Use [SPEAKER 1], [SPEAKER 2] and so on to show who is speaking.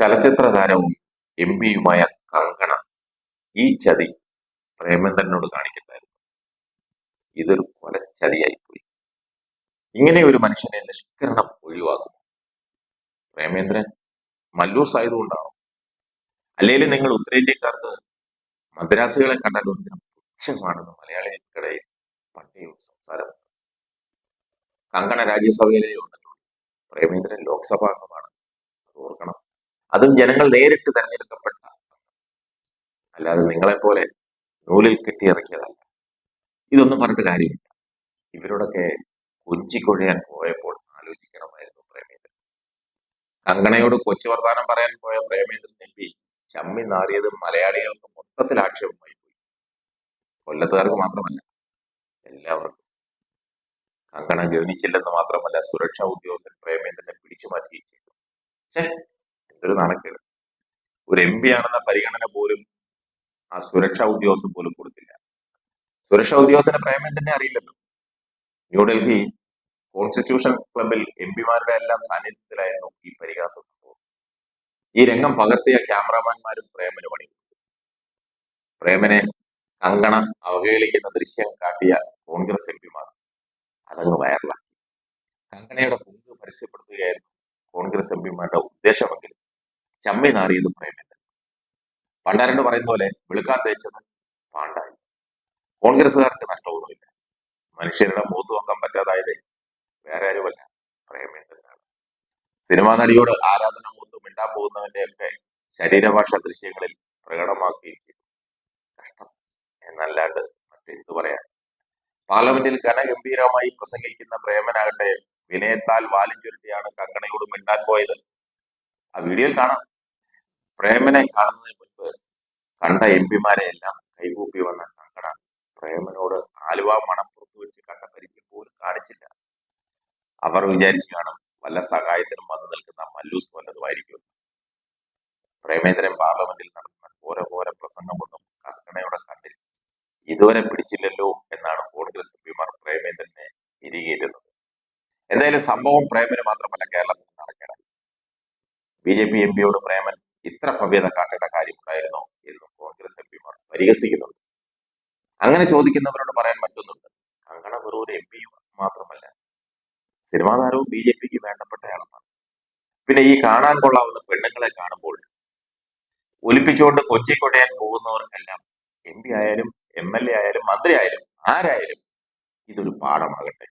[SPEAKER 1] ചലച്ചിത്ര താരവും എം പിയുമായ കങ്കണ ഈ ചതി പ്രേമന്ദ്രനോട് കാണിക്കണ്ടായിരുന്നു. ഇതൊരു കൊലച്ചതിയായിപ്പോയി ഇങ്ങനെ ഒരു മനുഷ്യനെ നിഷ്കരണം ഒഴിവാക്കും പ്രേമേന്ദ്രൻ മല്ലൂസ് ആയതുകൊണ്ടാണോ? അല്ലെങ്കിൽ നിങ്ങൾ ഉത്തരേന്ത്യക്കാർക്ക് മദ്രാസികളെ കണ്ടാൽ പുച്ഛമാണെന്ന് മലയാളികൾക്കിടയിൽ പണ്ടേ സംസാരമുണ്ട്. സംസാരം കങ്കണ രാജ്യസഭയിലേ ഉണ്ടല്ലോ. പ്രേമേന്ദ്രൻ ലോക്സഭാ അംഗമാണ്. അത് ഓർക്കണം. അതും ജനങ്ങൾ നേരിട്ട് തെരഞ്ഞെടുക്കപ്പെട്ട അല്ലാതെ നിങ്ങളെപ്പോലെ നൂലിൽ കെട്ടിയിറക്കിയതല്ല. ഇതൊന്നും പറഞ്ഞിട്ട് കാര്യമില്ല. ഇവരോടൊക്കെ കൊഞ്ചിക്കൊഴിയാൻ പോയപ്പോൾ ആലോചിക്കണമായിരുന്നു പ്രേമേന്ദ്രൻ. കങ്കണയോട് കൊച്ചു വർത്താനം പറയാൻ പോയ പ്രേമേന്ദ്രൻ എം പി ചമ്മി നാറിയത് മലയാളികൾക്ക് മൊത്തത്തിൽ ആക്ഷേപമായി. കൊല്ലത്തുകാർക്ക് മാത്രമല്ല എല്ലാവർക്കും. കങ്കണ ഗവനിച്ചില്ലെന്ന് മാത്രമല്ല സുരക്ഷാ ഉദ്യോഗസ്ഥൻ പ്രേമേന്ദ്രനെ പിടിച്ചു മാറ്റുകയും ചെയ്തു. എന്തൊരു നാണക്കേട്. ഒരു എം പി ആണെന്ന പരിഗണന പോലും ആ സുരക്ഷാ ഉദ്യോഗസ്ഥൻ പോലും കൊടുത്തില്ല. സുരക്ഷാ ഉദ്യോഗസ്ഥന് പ്രേമേന്ദ്രനെ അറിയില്ലല്ലോ. ന്യൂഡൽഹി കോൺസ്റ്റിറ്റ്യൂഷൻ ക്ലബിൽ എം പിമാരുടെ എല്ലാം സാന്നിധ്യത്തിലായിരുന്നു ഈ പരിഹാസ സംഭവം. ഈ രംഗം പകർത്തിയ ക്യാമറാമാൻമാരും പ്രേമന് പണി. പ്രേമനെ കങ്കണ അവഹേളിക്കുന്ന ദൃശ്യം കാട്ടിയ കോൺഗ്രസ് എം പിമാർ. അതങ്ങ് വൈറലാക്കി കങ്കണയുടെ പങ്ക് പരസ്യപ്പെടുത്തുകയായിരുന്നു കോൺഗ്രസ് എം പിമാരുടെ ഉദ്ദേശമെങ്കിൽ ചമ്മി നാറിയത് പറയുന്നില്ല പണ്ടാരണ്ട് പറയുന്ന പോലെ വെളുക്കാൻ തേച്ചത് പാണ്ടായി. കോൺഗ്രസ്സുകാർക്ക് നഷ്ടമൊന്നുമില്ല. മനുഷ്യരുടെ മൂത്ത് നോക്കാൻ പറ്റാതായത് വേറെ ആരുമല്ല പ്രേമേന്ദ്രനാണ്. സിനിമാ നടിയോട് ആരാധന മൂത്തും മിണ്ടാൻ പോകുന്നവന്റെ ഒക്കെ ശരീരഭാഷ ദൃശ്യങ്ങളിൽ പ്രകടമാക്കുകയും എന്നല്ലാണ്ട് മറ്റെന്തു പറയാൻ. പാർലമെന്റിൽ ഘനഗംഭീരമായി പ്രസംഗിക്കുന്ന പ്രേമനാകട്ടെ വിനയത്താൽ വാലും ചുരുട്ടിയാണ് കങ്കണയോട് മിണ്ടാൻ പോയത്. ആ വീഡിയോയിൽ കാണാം. പ്രേമനെ കാണുന്നതിന് മുൻപ് കണ്ട എം പിമാരെ എല്ലാം കൈകൂപ്പി വന്ന കങ്കണ പ്രേമനോട് ആലുവ മണം പുറത്തുവെച്ച് കണ്ട പരിചയം പോലും കാണിച്ചില്ല. അവർ വിചാരിച്ചു കാണും വല്ല സഹായത്തിനും വന്നു നിൽക്കുന്ന മല്ലൂസ് വല്ലതുമായിരിക്കും. പ്രേമേന്ദ്രൻ പാർലമെന്റിൽ നടത്തുന്ന ഓരോ പ്രസംഗം പ്രസംഗമൊന്നും കങ്കണയുടെ കണ്ടിൽ ഇതുവരെ പിടിച്ചില്ലല്ലോ എന്നാണ് കോൺഗ്രസ് എം പിമാർ പ്രേമേന്ദ്രനെ ഇരികേറ്റുന്നത് എന്തായാലും സംഭവം പ്രേമന് മാത്രമല്ല കേരളത്തിൽ നടക്കണം ബി ജെ പി എം പിയോട് പ്രേമൻ ഇത്ര ഭവ്യത കാട്ടേണ്ട കാര്യമുണ്ടായിരുന്നോ എന്ന് കോൺഗ്രസ് എം പിമാർ പരിഹസിക്കുന്നുണ്ട്. അങ്ങനെ ചോദിക്കുന്നവരോട് പറയാൻ മറ്റൊന്നുണ്ട് അങ്ങനെ വെറും ഒരു എം പി മാത്രമല്ല. സിനിമാ താരവും ബി ജെ പിക്ക് വേണ്ടപ്പെട്ടയാളാണ് പിന്നെ ഈ കാണാൻ കൊള്ളാവുന്ന പെണ്ണുങ്ങളെ കാണുമ്പോൾ ഒലിപ്പിച്ചുകൊണ്ട് കൊച്ചി കൊടയാൻ പോകുന്നവർക്കെല്ലാം എം പി ആയാലും എം എൽ എ ആയാലും മന്ത്രി ആയാലും ആരായാലും ഇതൊരു പാഠമാകട്ടെ.